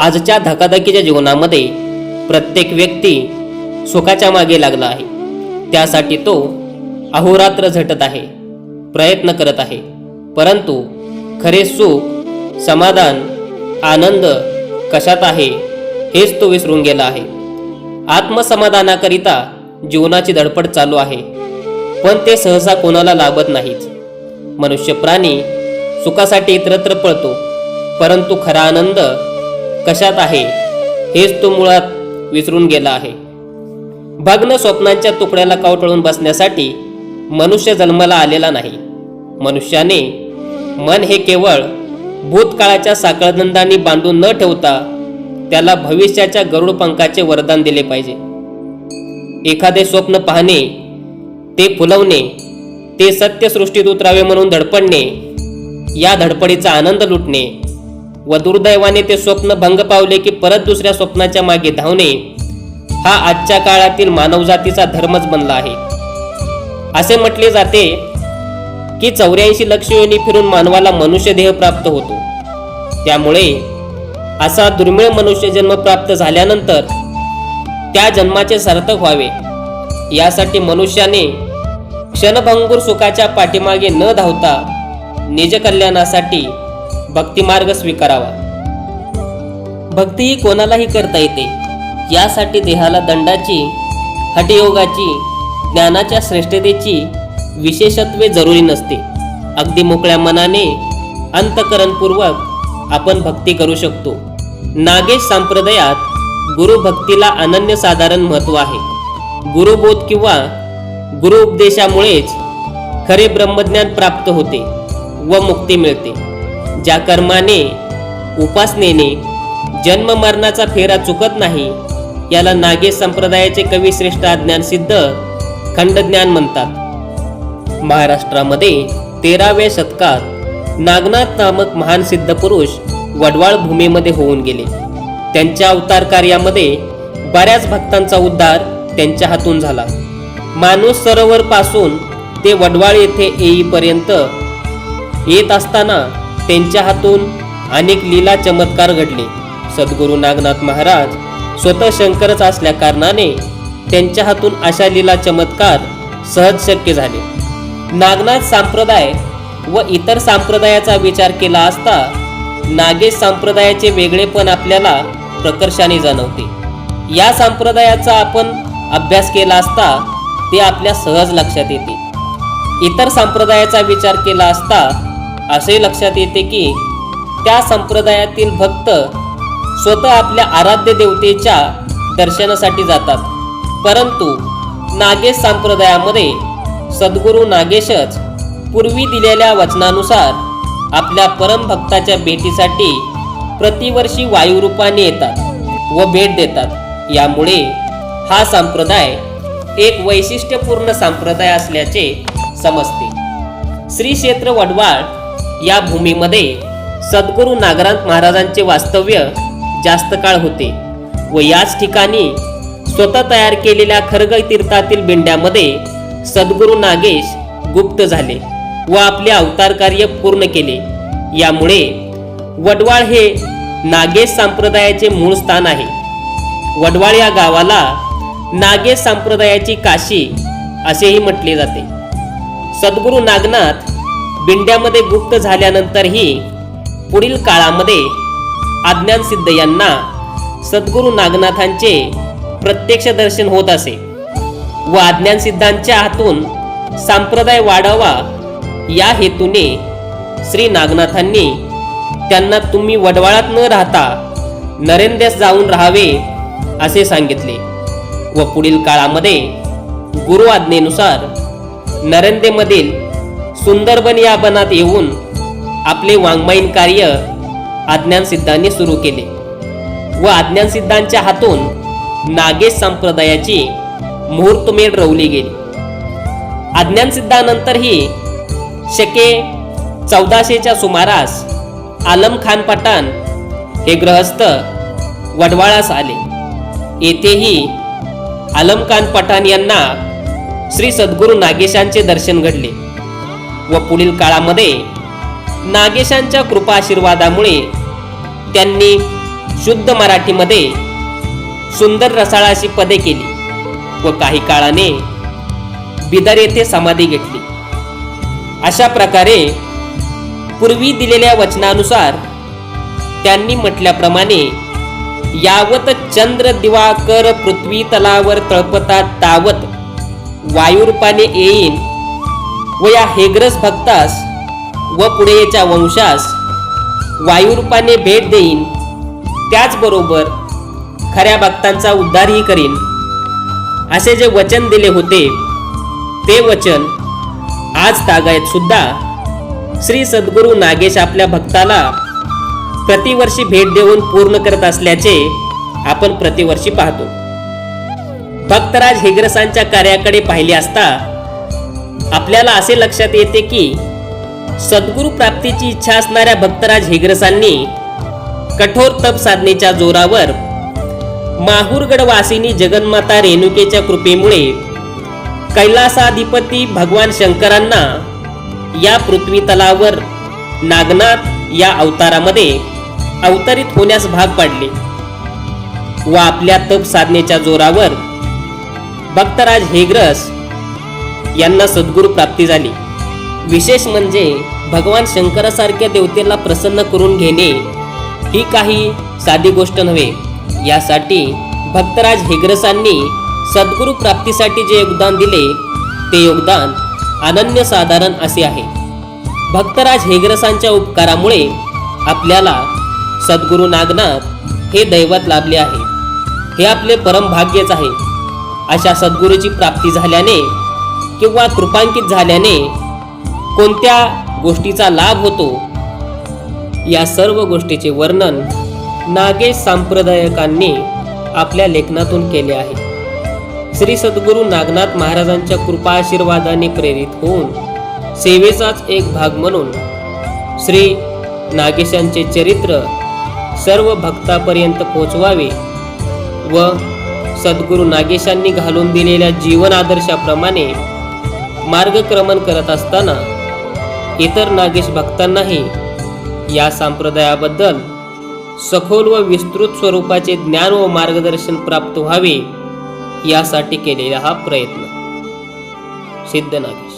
आजच्या धकाधकीच्या जीवनामध्ये प्रत्येक व्यक्ती सुखाच्या मागे लागला आहे. त्यासाठी तो अहोरात्र झटत आहे प्रयत्न करत आहे. परंतु खरे सुख समाधान आनंद कशात आहे हेच तो विसरून गेला आहे. आत्मसमाधानाकरिता जीवनाची धडपड चालू आहे पण ते सहसा कोणाला लाभत नाहीच मनुष्य प्राणी सुखासाठी इतरत्र पळतो परंतु खरा आनंद कशात आहे हेच तो मुळात विसरून गेला आहे. भग्न स्वप्नांच्या तुकड्याला कावटळून बसण्यासाठी मनुष्य जन्माला आलेला नाही. मनुष्याने मन हे केवळ भूतकाळाच्या साखळदंडांनी बांधून न ठेवता त्याला भविष्याच्या गरुड पंखाचे वरदान दिले पाहिजे. एखादे स्वप्न पाहणे ते फुलवणे ते सत्यसृष्टीत उतरावे म्हणून धडपडणे या धडपडीचा आनंद लुटणे व दुर्दैवाने ते स्वप्न भंग पावले की परत दुसऱ्या स्वप्नाच्या मागे धावणे हा आजच्या काळातील मानवजातीचा धर्मच बनला आहे. असे म्हटले जाते की चौऱ्याऐंशी लक्ष योनी फिरून मानवाला मनुष्य देह प्राप्त होतो. त्यामुळे असा दुर्मिळ मनुष्य जन्म प्राप्त झाल्यानंतर त्या जन्माचे सार्थक व्हावे. यासाठी मनुष्याने क्षणभंगूर सुखाच्या पाठीमागे न धावता निज कल्याणासाठी भक्तिमार्ग स्वीकारावा. भक्ती ही कोणालाही करता येते यासाठी देहाला दंडाची हठयोगाची ज्ञानाच्या श्रेष्ठतेची विशेषत्वे जरुरी नसते. अगदी मोकळ्या मनाने अंतकरणपूर्वक आपण भक्ती करू शकतो. नागेश संप्रदायात गुरुभक्तीला अनन्यसाधारण महत्त्व आहे. गुरुबोध किंवा गुरु उपदेशामुळेच खरे ब्रह्मज्ञान प्राप्त होते व मुक्ती मिळते. ज्या कर्माने उपासनेने जन्म मरणाचा फेरा चुकत नाही याला नागेश संप्रदायाचे कवी श्रेष्ठ अज्ञान खंडज्ञान म्हणतात. महाराष्ट्रामध्ये तेराव्या शतकात नागनाथ नामक महान सिद्ध पुरुष वडवाळ भूमीमध्ये होऊन गेले. त्यांच्या अवतार कार्यामध्ये बऱ्याच भक्तांचा उद्धार त्यांच्या हातून झाला. माणूस सरोवर पासून ते वडवाळ येथे येईपर्यंत येत असताना त्यांच्या हातून अनेक लीला चमत्कार घडले. सद्गुरू नागनाथ महाराज स्वतः शंकरच असल्या कारणाने त्यांच्या हातून अशा लीला चमत्कार सहज शक्य झाले. नागनाथ संप्रदाय व इतर संप्रदायाचा विचार केला असता नागेश संप्रदायाचे वेगळेपण आपल्याला प्रकर्षाने जाणवते. या संप्रदायाचा आपण अभ्यास केला असता ते आपल्या सहज लक्षात येते. इतर संप्रदायाचा विचार केला असता असे लक्षात येते की त्या संप्रदायातील भक्त स्वतः आपल्या आराध्य देवतेच्या दर्शनासाठी जातात. परंतु नागेश संप्रदायामध्ये सद्गुरू नागेशच पूर्वी दिलेल्या वचनानुसार आपल्या परमभक्ताच्या भेटीसाठी प्रतिवर्षी वायुरूपाने येतात व भेट देतात. यामुळे हा संप्रदाय एक वैशिष्ट्यपूर्ण संप्रदाय असल्याचे समजते. श्री क्षेत्र वडवाळ या भूमीमध्ये सद्गुरू नागरांत महाराजांचे वास्तव्य जास्त काळ होते व याच ठिकाणी स्वतः तयार केलेल्या खरग तीर्थातील बिंड्यामध्ये सद्गुरू नागेश गुप्त झाले व आपले अवतार कार्य पूर्ण केले. यामुळे वडवाळ हे नागेश संप्रदायाचे मूळ स्थान आहे. वडवाळ या गावाला नागेश संप्रदायाची काशी असेही म्हटले जाते. सद्गुरू नागनाथ बिंड्यामध्ये गुप्त झाल्यानंतरही पुढील काळामध्ये अज्ञान सिद्ध यांना सद्गुरू नागनाथांचे प्रत्यक्ष दर्शन होत असे व अज्ञान सिद्धांच्या हातून संप्रदाय वाढावा या हेतूने श्री नागनाथांनी त्यांना तुम्ही वडवाळात न राहता नरेंद्रस जाऊन राहावे असे सांगितले व पुढील काळामध्ये गुरु आज्ञेनुसार नरेंदेमधील सुंदरबन या बनात येऊन आपले वाङ्मयीन कार्य अज्ञान सिद्धांनी सुरू केले. व अज्ञान सिद्धांच्या हातून नागेश संप्रदायाची मुहूर्तमेढ रवली गेली. अज्ञान सिद्धानंतरही शके चौदाशेच्या सुमारास आलम खान पठाण हे ग्रहस्थ वडवाळास आले. येथेही आलम खान पठाण यांना श्री सद्गुरू नागेशांचे दर्शन घडले. व पुढील काळामध्ये नागेशांच्या कृपा आशीर्वादामुळे त्यांनी शुद्ध मराठीमध्ये सुंदर रसाळाशी पदे केली व काही काळाने बिदर येथे समाधी घेतली. अशा प्रकारे पूर्वी दिलेल्या वचनानुसार त्यांनी म्हटल्याप्रमाणे यावत चंद्र दिवाकर पृथ्वी तलावर तळपतात तावत वायुरूपाने येईन व या हेग्रस भक्तास व पुढे याच्या वंशास वायुरूपाने भेट देईन. त्याचबरोबर खऱ्या भक्तांचा उद्धारही करीन. असे जे वचन दिले होते ते वचन आज तागायत सुद्धा श्री सद्गुरू नागेश आपल्या भक्ताला प्रतिवर्षी भेट देऊन पूर्ण करत असल्याचे आपण प्रतिवर्षी पाहतो. भक्तराज हेग्रसांच्या कार्याकडे पाहिले असता आपल्याला असे लक्षात येते की सद्गुरू प्राप्तीची इच्छा असणाऱ्या भक्तराज हेग्रसांनी कठोर तप साधनेच्या जोरावर माहूरगडवासिनी जगन्माता रेणुकेच्या कृपेमुळे कैलासाधिपती भगवान शंकरांना या पृथ्वी तलावर नागनाथ या अवतारामध्ये अवतरित होण्यास भाग पाडले व आपल्या तप साधनेच्या जोरावर भक्तराज हेग्रस यांना सद्गुरू प्राप्ती झाली. विशेष म्हणजे भगवान शंकरासारख्या देवतेला प्रसन्न करून घेणे ही काही साधी गोष्ट नव्हे. यासाठी भक्तराज हेग्रसांनी सद्गुरू प्राप्तीसाठी जे योगदान दिले ते योगदान अनन्यसाधारण असे आहे. भक्तराज हेग्रसांच्या उपकारामुळे आपल्याला सद्गुरू नागनाथ हे दैवत लाभले आहे. हे आपले परम भाग्यच आहे. अशा सद्गुरूची प्राप्ती झाल्याने किंवा कृपांकित झाल्याने कोणत्या गोष्टीचा लाभ होतो? या सर्व गोष्टीचे वर्णन नागेश सांप्रदायकांनी आपल्या लेखनातून केले आहे. श्री सद्गुरू नागनाथ महाराजांच्या कृपा आशीर्वादाने प्रेरित होऊन सेवेचाच एक भाग म्हणून श्री नागेशांचे चरित्र सर्व भक्तापर्यंत पोचवावे व सद्गुरू नागेशांनी घालून दिलेल्या जीवन आदर्शाप्रमाणे मार्गक्रमण करत असताना इतर नागेश भक्तांनाही या संप्रदायाबद्दल सखोल व विस्तृत स्वरूपाचे ज्ञान व मार्गदर्शन प्राप्त व्हावे यासाठी केलेला हा प्रयत्न. सिद्ध नागेश.